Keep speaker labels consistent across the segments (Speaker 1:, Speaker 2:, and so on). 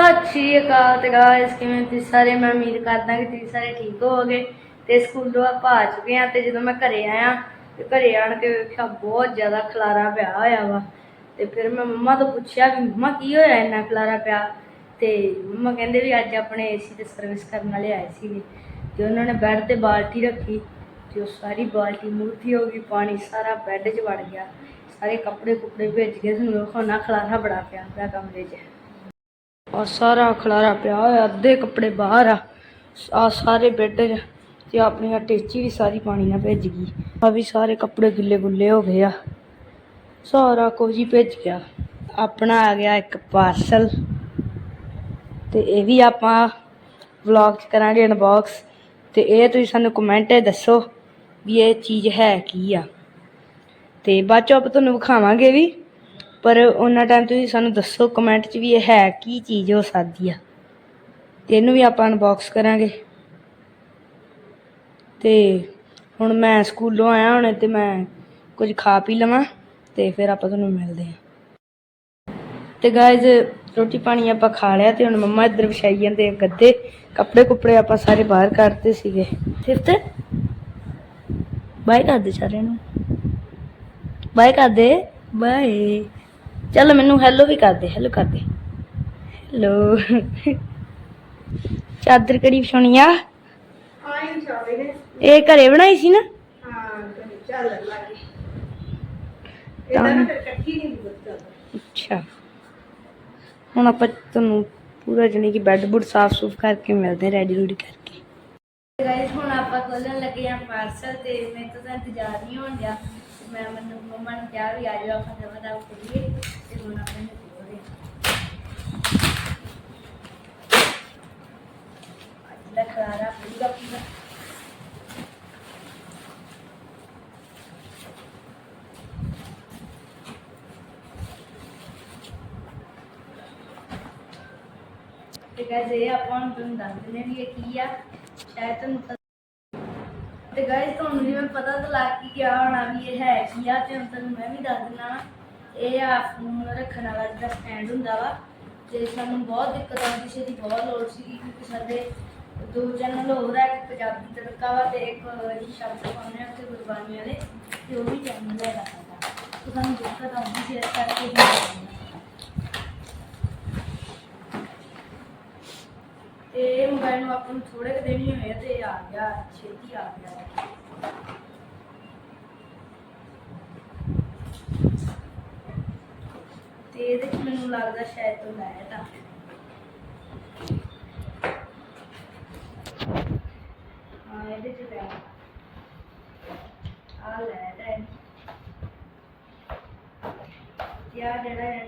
Speaker 1: ਸਤਿ ਸ਼੍ਰੀ ਅਕਾਲ ਤੇ ਗਾਇਸ ਕਿਵੇਂ ਤੁਸੀਂ ਸਾਰੇ? ਮੈਂ ਉਮੀਦ ਕਰਦਾ ਕਿ ਤੁਸੀਂ ਸਾਰੇ ਠੀਕ ਹੋਵੋਗੇ ਤੇ ਸਕੂਲੋਂ ਆਪਾਂ ਆ ਚੁੱਕੇ ਆ ਤੇ ਜਦੋਂ ਮੈਂ ਘਰੇ ਆਇਆ ਤੇ ਘਰੇ ਆਣ ਕੇ ਵੇਖਿਆ ਬਹੁਤ ਜ਼ਿਆਦਾ ਖਲਾਰਾ ਪਿਆ ਹੋਇਆ ਵਾ ਤੇ ਫਿਰ ਮੈਂ ਮੰਮਾ ਤੋਂ ਪੁੱਛਿਆ ਵੀ ਮੰਮਾ ਕੀ ਹੋਇਆ ਇੰਨਾ ਖਲਾਰਾ ਪਿਆ? ਤੇ ਮੰਮਾ ਕਹਿੰਦੇ ਵੀ ਅੱਜ ਆਪਣੇ ਏਸੀ ਤੇ ਸਰਵਿਸ ਕਰਨ ਵਾਲੇ ਆਏ ਸੀਗੇ ਤੇ ਉਹਨਾਂ ਨੇ ਬੈੱਡ ਤੇ ਬਾਲਟੀ ਰੱਖੀ ਤੇ ਉਹ ਸਾਰੀ ਬਾਲਟੀ ਮੂਰਤੀ ਹੋ ਗਈ, ਪਾਣੀ ਸਾਰਾ ਬੈੱਡ 'ਚ ਵੜ ਗਿਆ। ਸਾਰੇ ਕੱਪੜੇ ਕੁਪੜੇ ਭਿੱਜ ਗਏ ਤੁਹਾਨੂੰ ਵੇਖੋ ਖਲਾਰਾ ਬੜਾ ਪਿਆ ਪਿਆ ਕਮਰੇ 'ਚ। ਆ ਸਾਰਾ ਖਲਾਰਾ ਪਿਆ ਹੋਇਆ, ਅੱਧੇ ਕੱਪੜੇ ਬਾਹਰ ਆ ਆ ਸਾਰੇ ਬੈੱਡ 'ਚ ਤੇ ਆਪਣੀ ਆ ਟੇਚੀ ਵੀ ਸਾਰੀ ਪਾਣੀ ਨਾਲ ਭਿੱਜ ਗਈ। ਆ ਵੀ ਸਾਰੇ ਕੱਪੜੇ ਗਿੱਲੇ ਗੁੱਲੇ ਹੋ ਗਏ ਆ। ਸਾਰਾ ਕੁਝ ਹੀ ਭਿੱਜ ਗਿਆ। ਆਪਣਾ ਆ ਗਿਆ ਇੱਕ ਪਾਰਸਲ। ਤੇ ਇਹ ਵੀ ਆਪਾਂ ਵਲੌਗ 'ਚ ਕਰਾਂਗੇ ਅਨਬਾਕਸ ਤੇ ਇਹ ਤੁਸੀਂ ਸਾਨੂੰ ਕਮੈਂਟ ਦੱਸੋ ਵੀ ਇਹ ਚੀਜ਼ ਹੈ ਕੀ ਆ। ਤੇ ਬਾਅਦ 'ਚੋਂ ਆਪਾਂ ਤੁਹਾਨੂੰ ਵਿਖਾਵਾਂਗੇ ਵੀ ਪਰ ਉਹਨਾਂ ਟਾਈਮ ਤੁਸੀਂ ਸਾਨੂੰ ਦੱਸੋ ਕਮੈਂਟ 'ਚ ਵੀ ਇਹ ਹੈ ਕੀ ਚੀਜ਼ ਹੋ ਸਕਦੀ ਆ। ਤੇ ਇਹਨੂੰ ਵੀ ਆਪਾਂ ਅਨਬਾਕਸ ਕਰਾਂਗੇ। ਤੇ ਹੁਣ ਮੈਂ ਸਕੂਲੋਂ ਆਇਆ ਹੁਣ ਤੇ ਮੈਂ ਕੁਝ ਖਾ ਪੀ ਲਵਾਂ ਤੇ ਫਿਰ ਆਪਾਂ ਤੁਹਾਨੂੰ ਮਿਲਦੇ ਹਾਂ। ਤੇ ਗਾਇਜ਼ ਰੋਟੀ ਪਾਣੀ ਆਪਾਂ ਖਾ ਲਿਆ ਤੇ ਹੁਣ ਮੰਮਾ ਇੱਧਰ ਵਿਛਾਈ ਜਾਂਦੇ ਆ ਗੱਦੇ। ਕੱਪੜੇ ਕੁੱਪੜੇ ਆਪਾਂ ਸਾਰੇ ਬਾਹਰ ਕੱਢਤੇ ਸੀਗੇ। ਫਿਫਥ ਬਾਏ ਕਰਦੇ ਸਾਰਿਆਂ ਨੂੰ। ਬਾਏ ਕਰਦੇ ਬਾਏ ਚੱਲ ਮੈਨੂੰ ਹੈਲੋ ਵੀ ਕਰ ਦੇ ਹੈਲੋ ਕਰ ਦੇ। ਹੈਲੋ ਚਾਦਰ ਕਿਹੜੀ ਵਿਛਾਉਣੀ ਆ?
Speaker 2: ਆਈ ਚਾਵੇ ਨੇ।
Speaker 1: ਇਹ ਘਰੇ ਬਣਾਈ ਸੀ ਨਾ?
Speaker 2: ਹਾਂ ਚੱਲ ਲੱਗੇ ਇਹਦਾ ਨਾ ਫਿਰ ਇਕੱਠੀ ਨਹੀਂ ਬੁੱਤ
Speaker 1: ਅੱਛਾ। ਹੁਣ ਆਪਾਂ ਤੁਹਾਨੂੰ ਪੂਰਾ ਜਣੀ ਕਿ ਬੈੱਡ ਬੁੱਡ ਸਾਫ਼ ਸੂਫ ਕਰਕੇ ਮਿਲਦੇ ਰੈਡੀ ਰੂਡੀ ਕਰਕੇ। ਗਾਇਸ ਹੁਣ ਆਪਾਂ ਖੋਲਣ ਲੱਗੇ ਆ ਪਾਰਸਲ ਤੇ। ਮੈਂ ਤਾਂ ਇੰਤਜ਼ਾਰ ਨਹੀਂ ਹੋਣ ਡਿਆ। ਮੈਂ ਮੈਨੂੰ ਮੰਮਾ ਨੂੰ ਕਿਹਾ ਵੀ ਆ ਜਾਓ ਆਪਾਂ ਦਵਾ ਦਵਾ ਕਰੀਏ ਤੇ ਹੁਣ ਆਪਾਂ ਤੇ ਗਾਇਸ ਇਹ ਆਪਾਂ ਨੂੰ ਤੁਹਾਨੂੰ ਦੱਸ ਦਿੰਦੇ ਵੀ ਇਹ ਕੀ ਆ। ਸ਼ਾਇਦ ਤੁਹਾਨੂੰ ਪਤਾ- ਤੇ ਗਾਇਸ ਤੁਹਾਨੂੰ ਜਿਵੇਂ ਪਤਾ ਤਾਂ ਲੱਗ ਹੀ ਗਿਆ ਹੋਣਾ ਵੀ ਇਹ ਹੈ ਕੀ ਆ, ਤੇ ਹੁਣ ਤੁਹਾਨੂੰ ਮੈਂ ਵੀ ਦੱਸ ਦਿੰਦਾ ਇਹ ਆ ਫੋਨ ਰੱਖਣ ਵਾਲਾ ਜਿਹੜਾ ਸਟੈਂਡ ਹੁੰਦਾ ਵਾ, ਤੇ ਸਾਨੂੰ ਬਹੁਤ ਦਿੱਕਤ ਆਉਂਦੀ ਸੀ ਦੀ ਬਹੁਤ ਲੋੜ ਸੀ ਕਿਉਂਕਿ ਸਾਡੇ ਦੋ ਚੈਨਲ ਹੋਰ ਆ ਇੱਕ ਪੰਜਾਬੀ ਤੜਕਾ ਵਾ ਤੇ ਇੱਕ ਸ਼ਬਦ ਪਾਉਂਦੇ ਆ ਤੇ ਗੁਰਬਾਣੀ ਵਾਲੇ ਤੇ ਉਹ ਵੀ ਚੈਨਲ ਹੈਗਾ ਸਾਡਾ ਤੇ ਸਾਨੂੰ ਦਿੱਕਤ ਆਉਂਦੀ ਸੀ, ਇਸ ਕਰਕੇ ਹੀ ਤੇ ਇਹ ਮੋਬਾਈਲ ਨੂੰ ਆਪਾਂ ਨੂੰ ਥੋੜੇ ਕੁ ਦਿਨ ਹੀ ਹੋਏ ਆ ਤੇ ਆ ਗਿਆ, ਛੇਤੀ ਆ ਗਿਆ। ਤੇ ਇਹਦੇ ਚ ਮੈਨੂੰ ਲੱਗਦਾ ਸ਼ਾਇਦ ਤੋਂ ਲਾਇਆ ਤਾਂ। ਹਾਂ, ਇਹਦੇ ਚ ਲਾਇਆ ਆ। ਲਾਇਆ ਤਾਂ ਇਹ। ਤੇ ਆਹ ਜਿਹੜਾ ਹੈ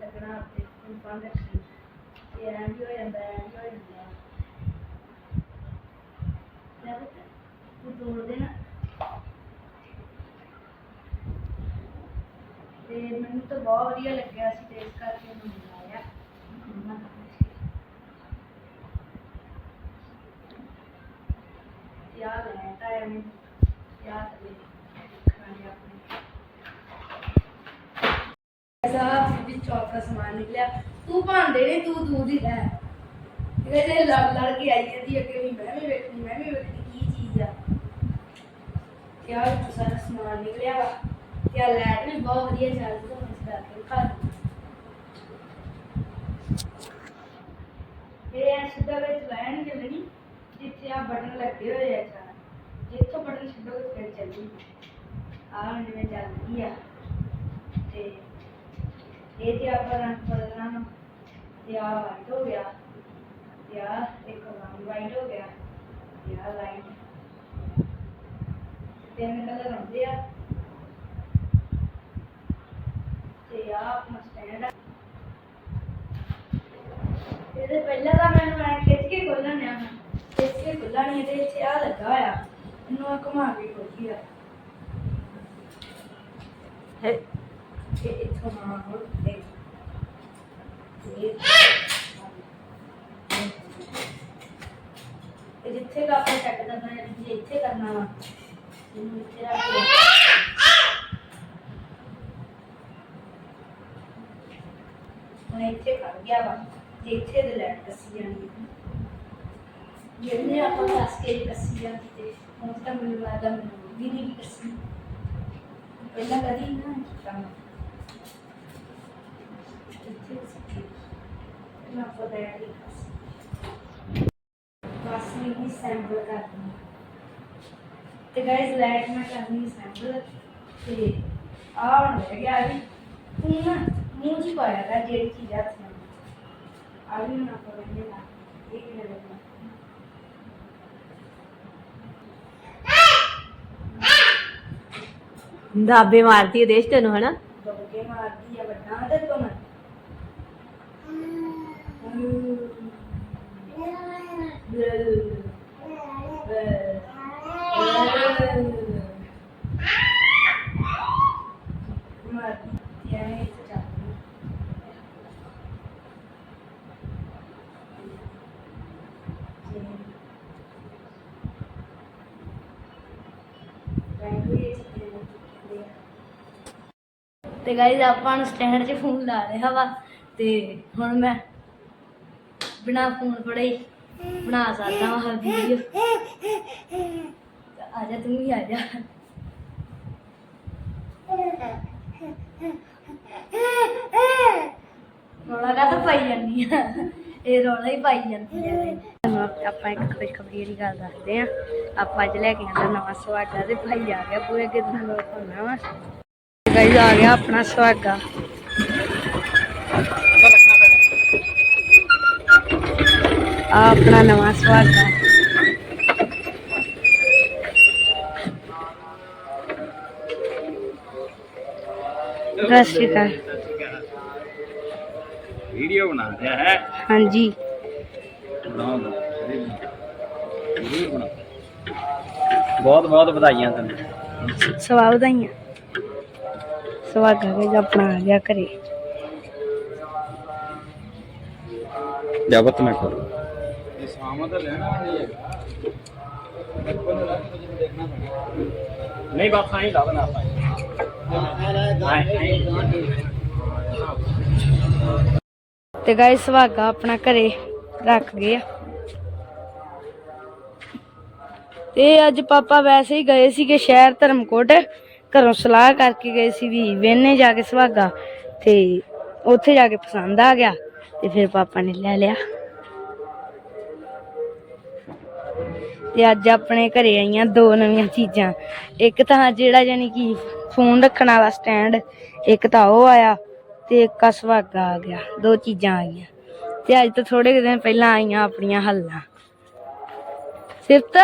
Speaker 1: ਲੱਗਣਾ ਉੱਤੇ ਬੰਦ ਰੱਖੀ ਇਹ ਐਂ ਵੀ ਹੋ ਜਾਂਦਾ, ਐਂ ਵੀ ਹੋ ਜਾਂਦਾ। ਲੈ ਪੁੱਤ, ਤੂੰ ਤੋੜ ਦੇ ਨਾ ਤੇ ਮੈਨੂੰ ਤਾਂ ਬਹੁਤ ਵਧੀਆ ਲੱਗਿਆ ਸੀ ਤੇ ਇਸ ਕਰਕੇ ਮੈਂ ਮੰਗਾਇਆ ਮੰਮਾ ਦਾ ਯਾ ਲੈ ਤਾਂ ਐਵੇਂ ਯਾ ਤੇ ਖਾਣੇ ਆਪਣੇ। ਚੌਥਾ ਸਮਾਨ ਨਿਕਲਿਆ। ਤੂੰ ਭਾਂਡੇ ਨੇ, ਤੂੰ ਦੂਧ ਹੀ ਲੈ ਇਹ ਜੇ ਲੜ ਲੜ ਕੇ ਆਈ ਜਾਂਦੀ ਅੱਗੇ ਵੀ ਮੈਂ ਵੀ ਵੇਖਣੀ ਮੈਂ ਵੀ ਵੇਖਣੀ ਕੀ ਚੀਜ਼ ਆ। ਕਿਆ ਸਾਰਾ ਸਮਾਨ ਨਿਕਲਿਆ ਵਾ। ਕਿਆ ਲਾਈਟ ਵੀ ਬਹੁਤ ਵਧੀਆ ਚੱਲਦੀ। ਤੁਹਾਨੂੰ ਕਰਕੇ ਖਾ ਇਹ ਐ ਸਿੱਧਾ ਵਿੱਚ ਲਾਈਨ ਨਹੀਂ ਜਿੱਥੇ ਆ ਬਟਨ ਲੱਗੇ ਹੋਏ ਆ ਚਾਰ ਜਿੱਥੋਂ ਬਟਨ ਛੱਡੋਗੇ ਫਿਰ ਚੱਲਣੀ ਆਹ ਜਿਵੇਂ ਚੱਲਦੀ ਆ ਤੇ ਇਹ ਤੇ ਆਪਾਂ ਰੰਗ ਬਦਲਣਾ ਵਾ। ਤੇ ਆ ਵਾਈਟ ਹੋ ਗਿਆ ਤੇ ਆ ਇੱਕ ਰੰਗ ਵਾਈਟ ਹੋ ਗਿਆ ਤੇ ਆ ਲਾਈਟ ਤਿੰਨ ਕਲਰ ਹੁੰਦੇ ਆ ਤੇ ਆ ਆਪਣਾ ਸਟੈਂਡ ਇਹਦੇ ਪਹਿਲਾਂ ਤਾਂ ਮੈਨੂੰ ਐ ਖਿੱਚ ਕੇ ਖੋਲਣਾ ਆ ਖਿੱਚ ਕੇ ਖੋਲਣਾ ਇਹਦੇ ਇੱਥੇ ਆ ਲੱਗਾ ਹੋਇਆ। ਇਹਨੂੰ ਆ ਘੁਮਾ ਕੇ ਖੋਲੀ ਆ। ਹੈ। ਇਹ ਇੱਥੋਂ ਨਾ ਹੋ ਇਹ ਇਹ ਜਿੱਥੇ ਦਾ ਆਪਾਂ ਸੈੱਟ ਕਰਨਾ ਹੈ ਜੇ ਇੱਥੇ ਕਰਨਾ ਵਾ ਇਹਨੂੰ ਇੱਥੇ ਰੱਖ ਕੇ ਹੁਣ ਇੱਥੇ ਖੜ ਗਿਆ ਵਾ, ਤੇ ਇੱਥੇ ਦੇ ਲੈਟ ਕੱਸੀ ਜਾਣੀ ਜਿਹਨੇ ਆਪਾਂ ਕੱਸ ਕੇ ਕੱਸੀ ਜਾਂਦੀ ਤੇ ਹੁਣ ਤਾਂ ਮੈਨੂੰ ਲੱਗਦਾ ਮੈਨੂੰ ਵੀ ਨਹੀਂ ਕੱਸੀ। ਪਹਿਲਾਂ ਕਦੀ ਨਾ ਕੀਤਾ ਮੈਂ। ਇੱਥੇ ਸਿੱਖੀ ਪਹਿਲਾਂ ਆਪਾਂ ਬੈਠ ਕੇ ਕੱਸੀ। ਬਸ ਨਹੀਂ ਸੈਂਪਲ ਕਰਨੀ ਤੇ ਗਾਇਸ ਲਾਈਟ ਮੈਂ ਕਰਨੀ ਸੈਂਪਲ ਤੇ ਆਹ ਹੁਣ ਰਹਿ ਗਿਆ ਵੀ ਤੂੰ மூஞ்சி மூஞ்சிக்கோயா தான் ஜெயிச்சு ஜாஸ்தி அதுவும் நான் வேண்டியதான் வீட்டில் வேணும்
Speaker 2: ਦਾਬੇ ਮਾਰਦੀ ਹੈ ਦੇਸ਼ ਤੈਨੂੰ ਹਨਾ
Speaker 1: ਦਾਬੇ ਮਾਰਦੀ ਹੈ ਵੱਡਾ ਤੇ ਤੁਮ ਹੂੰ ਤੇ ਗਾਇਜ਼ ਆਪਾਂ ਨੂੰ ਸਟੈਂਡ 'ਚ ਫੋਨ ਲਾ ਰਿਹਾ ਵਾ ਤੇ ਹੁਣ ਮੈਂ ਬਿਨਾ ਫੋਨ ਫੜੇ ਬਣਾ ਸਕਦਾ ਹਾਂ ਵੀਡੀਓ ਆ ਜਾ, ਤੂੰ ਵੀ ਆ ਜਾ। ਰੌਲਾ ਕਾਹਦਾ ਪਾਈ ਜਾਂਦੀ ਆ? ਇਹ ਰੌਲਾ ਹੀ ਪਾਈ ਜਾਂਦੀ ਆ ਆਪਾਂ ਇੱਕ ਖੁਸ਼ਖਬਰੀ ਵਾਲੀ ਗੱਲ ਦੱਸਦੇ ਆ। ਆਪਾਂ ਅੱਜ ਲੈ ਕੇ ਆਂਦਾ ਨਵਾਂ ਸੁਹਾਗਾ ਤੇ ਭਾਈ ਆ ਗਿਆ, ਪੂਰੇ ਕਿਦਾਂ ਲੋਕ ਹੋਣਾ ਵਾ? ਗਾਈਜ਼ ਆ ਗਿਆ ਆਪਣਾ ਸੁਹਾਗਾ। ਆ ਆਪਣਾ ਨਵਾਂ ਸੁਹਾਗਾ। ਅਕਾਲ।
Speaker 3: ਵੀਡੀਓ ਬਣਾ ਰਿਹਾ ਹੈ।
Speaker 1: ਹਾਂਜੀ।
Speaker 3: ਬਹੁਤ ਬਹੁਤ ਵਧਾਈਆਂ ਤੈਨੂੰ।
Speaker 1: ਸਵਾ ਵਧਾਈਆਂ। ਸੁਹਾਗਾ ਗਾਈਜ਼ ਆਪਣਾ ਆ ਗਿਆ ਘਰੇ।
Speaker 3: ਜਬਤ ਮੈਂ ਕਰੂੰ। ਇਹ ਸਾਮਾ ਤਾਂ ਲੈਣਾ ਨਹੀਂ ਹੈ। ਨਹੀਂ ਬਾਤ ਨਹੀਂ ਲਾ ਬਣਾ ਪਾਏ
Speaker 1: ਤੇ ਗਾਇਸ ਸੁਹਾਗਾ ਆਪਣਾ ਘਰੇ ਰੱਖ ਗਏ ਆ ਤੇ ਅੱਜ ਪਾਪਾ ਵੈਸੇ ਹੀ ਗਏ ਸੀਗੇ ਸ਼ਹਿਰ ਧਰਮਕੋਟ। ਘਰੋਂ ਸਲਾਹ ਕਰਕੇ ਗਏ ਸੀ ਵੀ ਵੇਨੇ ਜਾ ਕੇ ਸੁਹਾਗਾ ਤੇ ਉੱਥੇ ਜਾ ਕੇ ਪਸੰਦ ਆ ਗਿਆ ਤੇ ਫਿਰ ਪਾਪਾ ਨੇ ਲੈ ਲਿਆ। ਤੇ ਅੱਜ ਆਪਣੇ ਘਰੇ ਆਈਆਂ ਦੋ ਨਵੀਆਂ ਚੀਜ਼ਾਂ। ਇੱਕ ਤਾਂ ਜਿਹੜਾ ਯਾਨੀ ਕਿ ਫੋਨ ਰੱਖਣ ਵਾਲਾ ਸਟੈਂਡ ਇੱਕ ਤਾਂ ਉਹ ਆਇਆ ਤੇ ਇੱਕ ਸੁਹਾਗਾ ਆ ਗਿਆ। ਦੋ ਚੀਜ਼ਾਂ ਆ ਗਈਆਂ। ਤੇ ਅੱਜ ਤੋਂ ਥੋੜੇ ਦਿਨ ਪਹਿਲਾਂ ਆਈਆਂ ਆਪਣੀਆਂ ਹੱਲਾਂ। ਸਿਫਤ,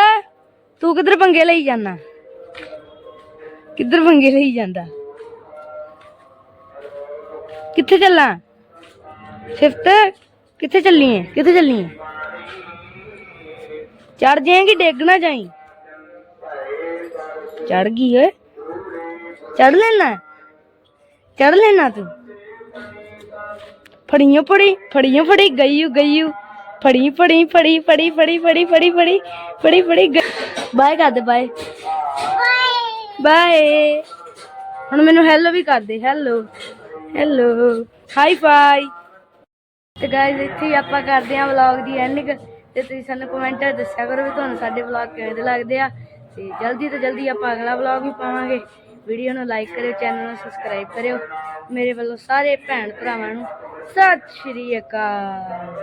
Speaker 1: ਤੂੰ ਕਿੱਧਰ ਪੰਗੇ ਲਈ ਜਾਣਾ ਕਿੱਧਰ ਪੰਗੇ ਲਈ ਜਾਂਦਾ ਕਿੱਥੇ ਚੱਲਾਂ ਸਿਫਤ ਕਿੱਥੇ ਚੱਲੀ ਹੈ ਕਿੱਥੇ ਚੱਲੀ ਹੈ ਚੜ ਜਾਏਗੀ ਡਿੱਗ ਨਾ ਜਾਈ ਚੜ ਗਈ ਓਏ ਚੜ ਲੈਣਾ ਚੜ ਲੈਣਾ ਤੂੰ ਫੜੀਆਂ ਫੜੀ ਫੜੀਆਂ ਫੜੀ ਗਈਓ ਗਈਓ ਫੜੀ ਫੜੀ ਫੜੀ ਫੜੀ ਫੜੀ ਫੜੀ ਫੜੀ ਫੜੀ ਫੜੀ ਫੜੀ ਬਾਏ ਕਰ ਦੇ ਬਾਏ ਬਾਏ ਹੁਣ ਮੈਨੂੰ ਹੈਲੋ ਵੀ ਕਰ ਦੇ ਹੈਲੋ ਹੈਲੋ ਹਾਈ ਫਾਈ ਤੇ ਗਾਇਜ਼ ਇੱਥੇ ਹੀ ਆਪਾਂ ਕਰਦੇ ਆਂ ਵਲੌਗ ਦੀ ਐਂਡਿੰਗ ਤੇ ਤੁਸੀਂ ਸਾਨੂੰ ਕਮੈਂਟ ਦੱਸਿਆ ਕਰੋ ਵੀ ਤੁਹਾਨੂੰ ਸਾਡੇ ਵਲੌਗ ਕਿਵੇਂ ਦੇ ਲੱਗਦੇ ਆ। ਤੇ ਜਲਦੀ ਤੋਂ ਜਲਦੀ ਆਪਾਂ ਅਗਲਾ ਵਲੌਗ ਵੀ ਪਾਵਾਂਗੇ। ਵੀਡੀਓ ਨੂੰ ਲਾਈਕ ਕਰਿਓ ਚੈਨਲ ਨੂੰ ਸਬਸਕ੍ਰਾਈਬ ਕਰਿਓ। ਮੇਰੇ ਵੱਲੋਂ ਸਾਰੇ ਭੈਣ ਭਰਾਵਾਂ ਨੂੰ ਸਤਿ ਸ਼੍ਰੀ ਅਕਾਲ।